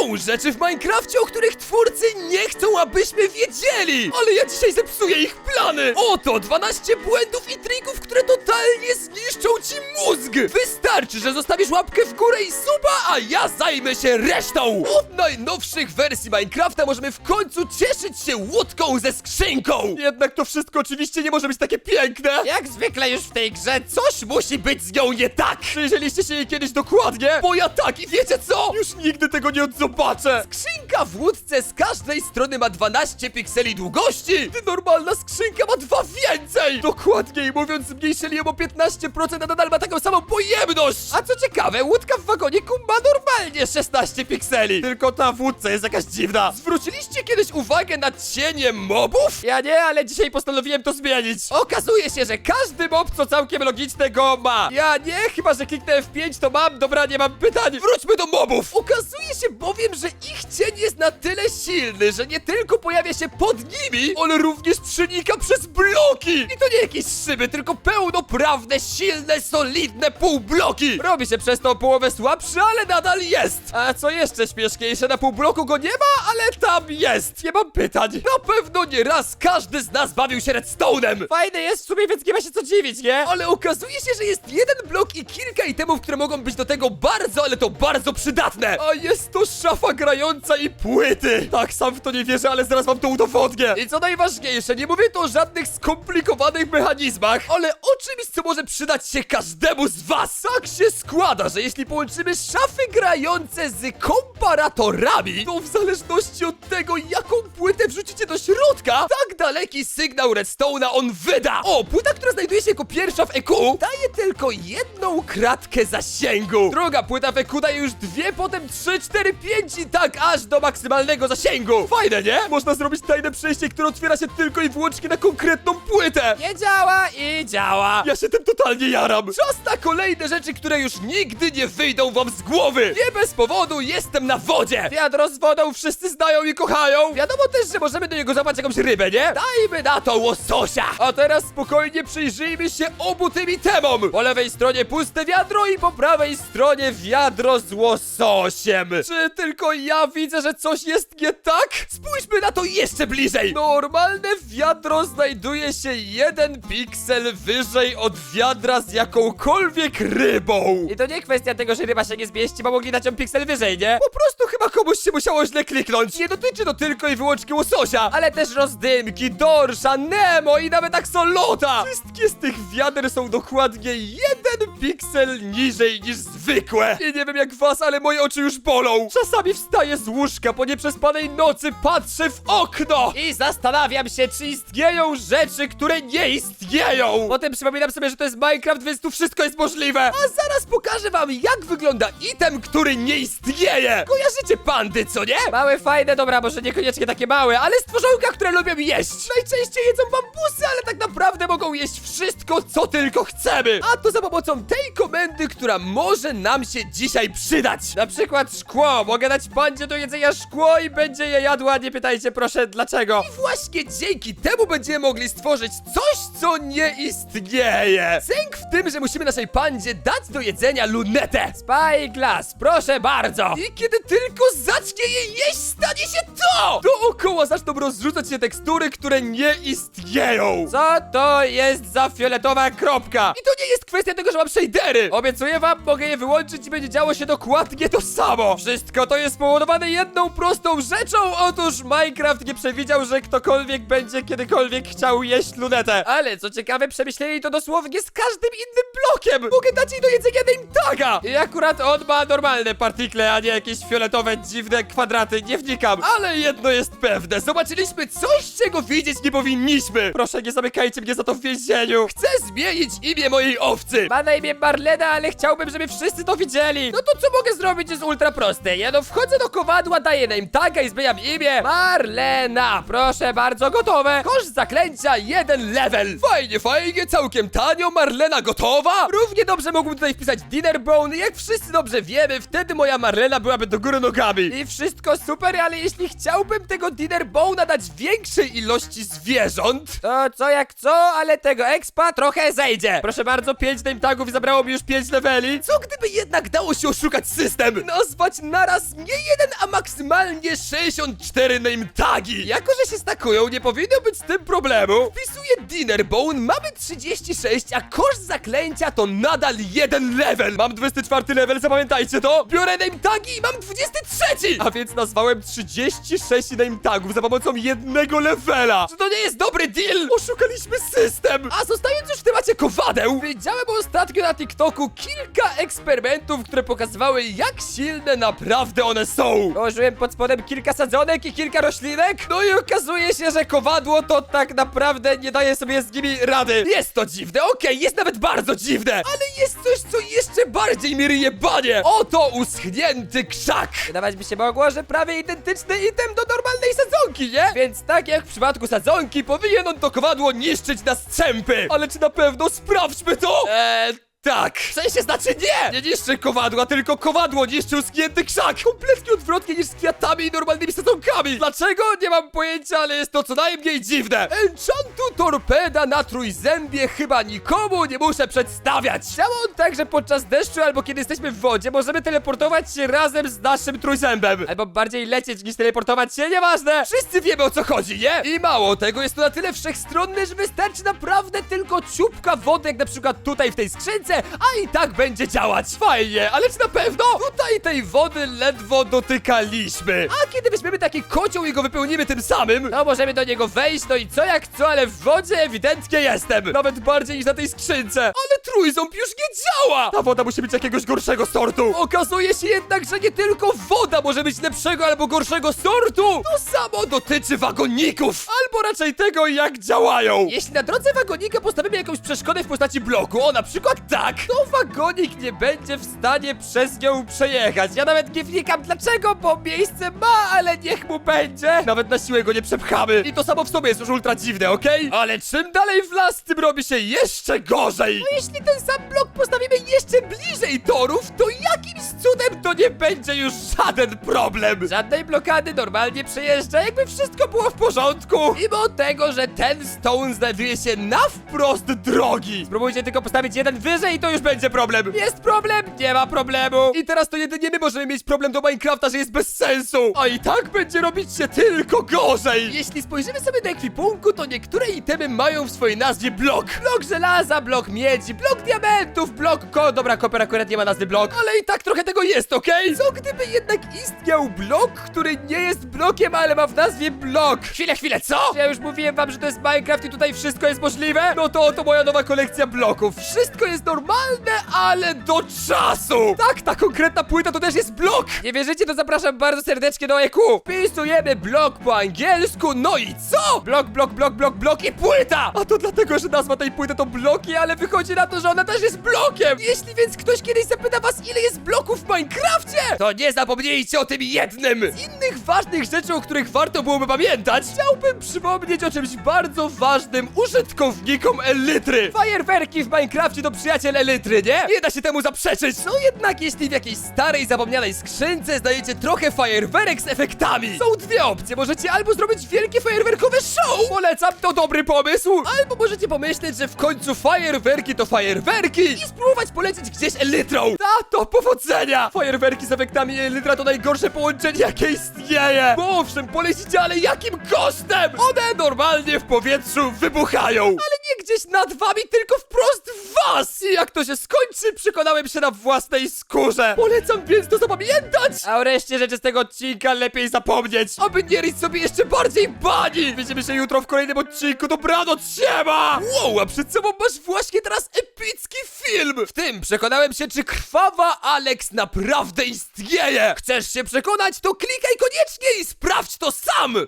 Są rzeczy w Minecrafcie, o których twórcy nie chcą, abyśmy wiedzieli! Ale ja dzisiaj zepsuję ich plany! Oto 12 błędów i trików, które totalnie zniszczą ci mózg! Wystarczy, że zostawisz łapkę w górę i suba, a ja zajmę się resztą! Od najnowszych wersji Minecrafta możemy w końcu cieszyć się łódką ze skrzynką! Jednak to wszystko oczywiście nie może być takie piękne! Jak zwykle już w tej grze coś musi być z nią nie tak! Przyjrzeliście się jej kiedyś dokładnie? Bo ja tak i wiecie co? Już nigdy tego nie odzobaczę! Skrzynka w łódce z każdej strony ma 12 pikseli długości, gdy normalna skrzynka ma dwa więcej! Dokładniej mówiąc, zmniejszyli ją o 15%, a nadal ma taką samą pojemność! A co ciekawe, łódka w wagoniku ma normalnie 16 pikseli! Tylko ta w łódce jest jakaś dziwna. Zwróciliście kiedyś uwagę na cienie mobów? Ja nie, ale dzisiaj postanowiłem to zmienić. Okazuje się, że każdy mob, co całkiem logiczne, go ma. Ja nie, chyba że kliknę F5, to mam. Dobra, nie mam pytań. Wróćmy do mobów. Okazuje się bowiem, że ich cień jest na tyle silny, że nie tylko pojawia się pod nimi, ale również przenika przez bloki. I to nie jakieś szyby, tylko pełnoprawne, silne, solidne półbloki. Robi się przez to o połowę słabszy, ale nadal jest. A co jeszcze śmieszniejsze, na półbloku go nie ma, ale tam jest. Nie mam pytań. Na pewno nie raz każdy z nas bawił się redstone'em. Fajne jest w sumie, więc nie ma się co dziwić, nie? Ale okazuje się, że jest jeden blok i kilka itemów, które mogą być do tego bardzo, ale to bardzo przydatne. A jest to szafa grająca i płyty. Tak, sam w to nie wierzę, ale zaraz wam to udowodnię. I co najważniejsze, nie mówię tu o żadnych skomplikowanych mechanizmach, ale o czymś, co może przydać się każdemu z was. Tak się składa, że jeśli połączymy szafy grające z komparatorami, to w zależności od tego, jaką płytę wrzucicie do środka, tak daleki sygnał redstone'a on wyda. O, płyta, która znajduje się jako pierwsza w EQ, daje tylko jedną kratkę zasięgu. Druga płyta w EQ daje już dwie, potem trzy, cztery, pięć i tak aż do maksymalnego zasięgu. Fajne, nie? Można zrobić tajne przejście, które otwiera się tylko i wyłącznie na konkretną płytę. Nie działa i działa. Ja się tym totalnie jaram. Czas na kolejne rzeczy, które już nigdy nie wyjdą wam z głowy. Nie bez powodu jestem na wodzie. Wiadro z wodą wszyscy znają i kochają. Wiadomo też, że możemy do niego złapać jakąś rybę, nie? Dajmy na to łososia. A teraz spokojnie przyjrzyjmy się obu tym itemom. Po lewej stronie puste wiadro i po prawej stronie wiadro z łososiem. Czy tylko ja widzę, że coś jest nie tak? Spójrzmy na to jeszcze bliżej. Normalne wiadro znajduje się jeden piksel wyżej od wiadra z jakąkolwiek rybą. I to nie kwestia tego, że ryba się nie zmieści, bo mogli dać ją piksel wyżej, nie? Po prostu chyba komuś się musiało źle kliknąć. Nie dotyczy to tylko i wyłącznie łososia, ale też rozdymki, dorsza, Nemo i nawet aksolota. Wszystkie z tych wiader są dokładnie jeden piksel niżej niż zwykłe. I nie wiem jak was, ale moje oczy już bolą. Czasami wstaję z łóżka po nieprzespanej nocy, patrzę w okno i zastanawiam się, czy istnieją rzeczy, które nie istnieją. Potem przypominam sobie, że to jest Minecraft, więc tu wszystko jest możliwe. A zaraz pokażę wam, jak wygląda item, który nie istnieje. Kojarzycie pandy, co nie? Małe, fajne, dobra, może niekoniecznie takie małe, ale stworzonka, które lubią jeść. Najczęściej jedzą bambusy, ale tak naprawdę mogą jeść wszystko, co tylko chcemy. A to za pomocą tej komendy, która może nam się dzisiaj przydać. Na przykład szkło. Mogę dać pandzie do jedzenia szkło i będzie je jadła. Nie pytajcie proszę dlaczego. I właśnie dzięki temu będziemy mogli stworzyć coś, co nie istnieje. Sęk w tym, że musimy naszej pandzie dać do jedzenia lunetę. Spyglass, proszę bardzo. I kiedy tylko zacznie je jeść, stanie się to! Zaczną rozrzucać się tekstury, które nie istnieją. Co to jest za fioletowa kropka? I to nie jest kwestia tego, że mam shadery. Obiecuję wam, mogę je wyłączyć i będzie działo się dokładnie to samo. Wszystko to jest spowodowane jedną prostą rzeczą. Otóż Minecraft nie przewidział, że ktokolwiek będzie kiedykolwiek chciał jeść lunetę. Ale co ciekawe, przemyśleli to dosłownie z każdym innym blokiem. Mogę dać jej do jedzenia name taga. I akurat on ma normalne partikle, a nie jakieś fioletowe, dziwne kwadraty. Nie wnikam. Ale jedno jest pewne. Zobaczyliśmy coś, czego widzieć nie powinniśmy. Proszę, nie zamykajcie mnie za to w więzieniu. Chcę zmienić imię mojej owcy. Ma na imię Marlena, ale chciałbym, żeby wszyscy to widzieli. No to co mogę zrobić jest ultra proste. Ja no wchodzę do kowadła, daję name taga i zmieniam imię. Marlena. Proszę bardzo, gotowe. Koszt zaklęcia jeden level. Fajnie, fajnie, całkiem tanio. Marlena gotowa? Równie dobrze mógłbym tutaj wpisać Dinner Bone. Jak wszyscy dobrze wiemy, wtedy moja Marlena byłaby do góry nogami. I wszystko super, ale jeśli chciałbym tego Dinner Bone'a dać większej ilości zwierząt, to co jak co, ale tego expa trochę zejdzie. Proszę bardzo, 5 name tagów i zabrało mi już 5 leveli. Co gdyby jednak dało się oszukać system? Nazwać naraz nie jeden, a maksymalnie 64 name tagi. Jako, że się stakują, nie powinno być z tym problemu. Wpisuję Dinner Bone, mamy 36, a koszt zaklęcia to nadal jeden level. Mam 24 level, zapamiętajcie to. Biorę name tagi i mam 23. A więc nazwałem 36 name tagów za pomocą jednego levela. Czy to nie jest dobry deal? Oszukaliśmy system. A zostając już w temacie kowadeł, widziałem ostatnio na TikToku kilka eksperymentów, które pokazywały jak silne naprawdę one są. Położyłem pod spodem kilka sadzonek i kilka roślinek, no i okazuje się, że kowadło to tak naprawdę nie daje sobie z nimi rady. Jest to dziwne, okej, jest nawet bardzo dziwne, ale jest coś, co jeszcze bardziej mi ryje banie. Oto uschnięty krzak. Wydawać by się mogło, że prawie identyczny item do normalnej sadzonki, nie? Więc tak jak w przypadku sadzonki, powinien on to kowadło niszczyć na strzępy. Ale czy na pewno? Sprawdźmy to! Eee... Tak! W sensie znaczy nie! Nie niszczy kowadła, tylko kowadło niszczy uschnięty krzak! Kompletnie odwrotnie niż z kwiatami i normalnymi sadzonkami! Dlaczego? Nie mam pojęcia, ale jest to co najmniej dziwne! Enchantu torpeda na trójzębie chyba nikomu nie muszę przedstawiać! Działa on tak, że podczas deszczu albo kiedy jesteśmy w wodzie możemy teleportować się razem z naszym trójzębem! Albo bardziej lecieć niż teleportować się, nieważne! Wszyscy wiemy o co chodzi, nie? I mało tego, jest to na tyle wszechstronny, że wystarczy naprawdę tylko ciupka wody, jak na przykład tutaj w tej skrzynce, a i tak będzie działać. Fajnie, ale czy na pewno? Tutaj tej wody ledwo dotykaliśmy. A kiedy weźmiemy taki kocioł i go wypełnimy tym samym, to możemy do niego wejść, no i co jak co, ale w wodzie ewidentnie jestem. Nawet bardziej niż na tej skrzynce. Ale trójząb już nie działa! Ta woda musi być jakiegoś gorszego sortu. Okazuje się jednak, że nie tylko woda może być lepszego albo gorszego sortu. To samo dotyczy wagoników. Albo raczej tego, jak działają. Jeśli na drodze wagonika postawimy jakąś przeszkodę w postaci bloku, o na przykład tak, to wagonik nie będzie w stanie przez nią przejechać. Ja nawet nie wnikam dlaczego, bo miejsce ma, ale niech mu będzie. Nawet na siłę go nie przepchamy. I to samo w sobie jest już ultra dziwne, okej? Ale czym dalej w las, tym robi się jeszcze gorzej. No jeśli ten sam blok postawimy jeszcze bliżej torów, to jakimś cudem to nie będzie już żaden problem. Żadnej blokady normalnie przejeżdża, jakby wszystko było w porządku. Mimo tego, że ten stone znajduje się na wprost drogi. Spróbujcie tylko postawić jeden wyżej i to już będzie problem. Jest problem? Nie ma problemu. I teraz to jedynie my możemy mieć problem do Minecrafta, że jest bez sensu. A i tak będzie robić się tylko gorzej. Jeśli spojrzymy sobie do ekwipunku, to niektóre itemy mają w swojej nazwie blok. Blok żelaza, blok miedzi, blok diamentów, blok ko... Dobra, koper akurat nie ma nazwy blok, ale i tak trochę tego jest, okej? Co gdyby jednak istniał blok, który nie jest blokiem, ale ma w nazwie blok? Chwilę, chwilę, co? Ja już mówiłem wam, że to jest Minecraft i tutaj wszystko jest możliwe? No to oto moja nowa kolekcja bloków. Wszystko jest normalne, ale do czasu! Tak, ta konkretna płyta to też jest blok! Nie wierzycie, to zapraszam bardzo serdecznie do EQ. Wpisujemy blok po angielsku, no i co? Blok, blok, blok, blok, blok i płyta! A to dlatego, że nazwa tej płyty to bloki, ale wychodzi na to, że ona też jest blokiem! Jeśli więc ktoś kiedyś zapyta was, ile jest bloków w Minecrafcie, to nie zapomnijcie o tym jednym! Z innych ważnych rzeczy, o których warto byłoby pamiętać, chciałbym przypomnieć o czymś bardzo ważnym użytkownikom Elytry. Fajerwerki w Minecrafcie to przyjaciel Elytry, nie? Nie da się temu zaprzeczyć. No jednak jeśli w jakiejś starej, zapomnianej skrzynce znajdziecie trochę fajerwerek z efektami, są dwie opcje. Możecie albo zrobić wielkie fajerwerkowe show, polecam, to dobry pomysł, albo możecie pomyśleć, że w końcu fajerwerki to fajerwerki i spróbować polecieć gdzieś Elytrą. Ta to powodzenia! Fajerwerki z efektami i Elytra to najgorsze połączenie, jakie istnieje. Bo owszem, polecicie, ale jakim kosztem? One normalnie w powietrzu wybuchają. Ale gdzieś nad wami, tylko wprost w was! I jak to się skończy, przekonałem się na własnej skórze. Polecam więc to zapamiętać! A o reszcie rzeczy z tego odcinka lepiej zapomnieć, aby nie ryć sobie jeszcze bardziej bani! Widzimy się jutro w kolejnym odcinku, dobranoc, siema! Wow, a przed sobą masz właśnie teraz epicki film! W tym przekonałem się, czy krwawa Alex naprawdę istnieje! Chcesz się przekonać, to klikaj koniecznie i sprawdź to sam!